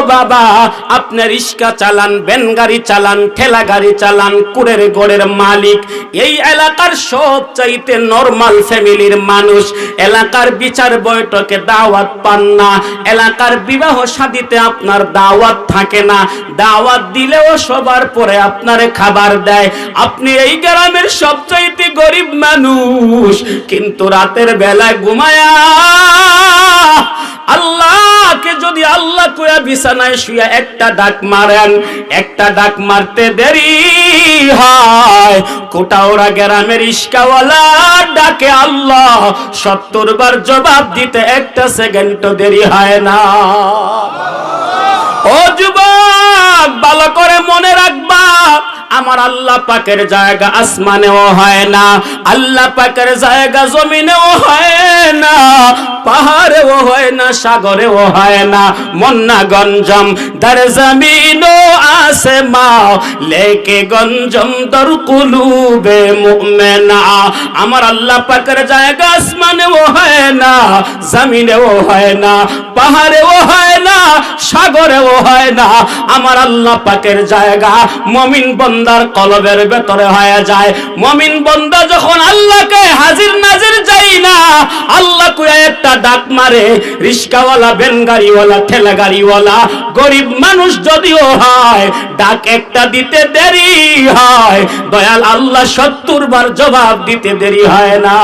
বাবা আপনি রিক্সা চালান, ভ্যান গাড়ি চালান, ঠেলা গাড়ি চালান কুড়ের গোড়ের মালিক। এই এলাকার সব চাইতে নর্মাল ফ্যামিলির মানুষ। এলাকার বিচার বৈঠকে দাওয়াত পান না। এলাকার বিবাহ শাদিতে আপনার দাওয়াত থাকে না। দাওয়াত দিলেও সবার পরে আপনারে খাবার দেয়। আপনি এই গ্রামের সবচাইতে গরিব মানুষ। কিন্তু রাতের বেলায় ঘুমায়া আল্লাহকে যদি আল্লাহ কুয়া বিছানায় শুয়া একটা ডাক মারেন, একটা ডাক মারতে দেরি হয়। কোটাওরা গ্রামের ইস্কাওয়ালা ডাকে, আল্লাহ, সত্তর বার জবাব দিতে একটা সেকেন্ড দেরি হয় না। ও যুবক, ভালো করে মনে রাখবা, আমার আল্লাহ পাকের জায়গা আসমানেও হয় না, আল্লাহ পাকের জায়গা জমিনেও হয় না। পাহাড়েও হয় না, সাগরেও হয় না মন্না গঞ্জম দর জমিনো আসে মা, লেকে গঞ্জম দর কুলুবে মুমিনা। আমার আল্লাহ পাকের জায়গা আসমানেও হয় না, জমিনেও হয় না, পাহাড়েও হয় না, সাগরেও হয় না। আমার আল্লাহ পাকের জায়গা মমিন বন্দার কলবের ভেতরে হয়ে যায়। মমিন বন্দা যখন আল্লাহকে হাজির নাজির যাই না আল্লাহ কুয়া একটা ডাক মারে, রিস্কাওয়ালা, বেনগাড়িওয়ালা ঠেলা গাড়িওয়ালা গরিব মানুষ যদিও হয়, ডাক একটা দিতে দেরি হয়। দয়াল আল্লাহ সত্তর বার জবাব দিতে দেরি হয় না।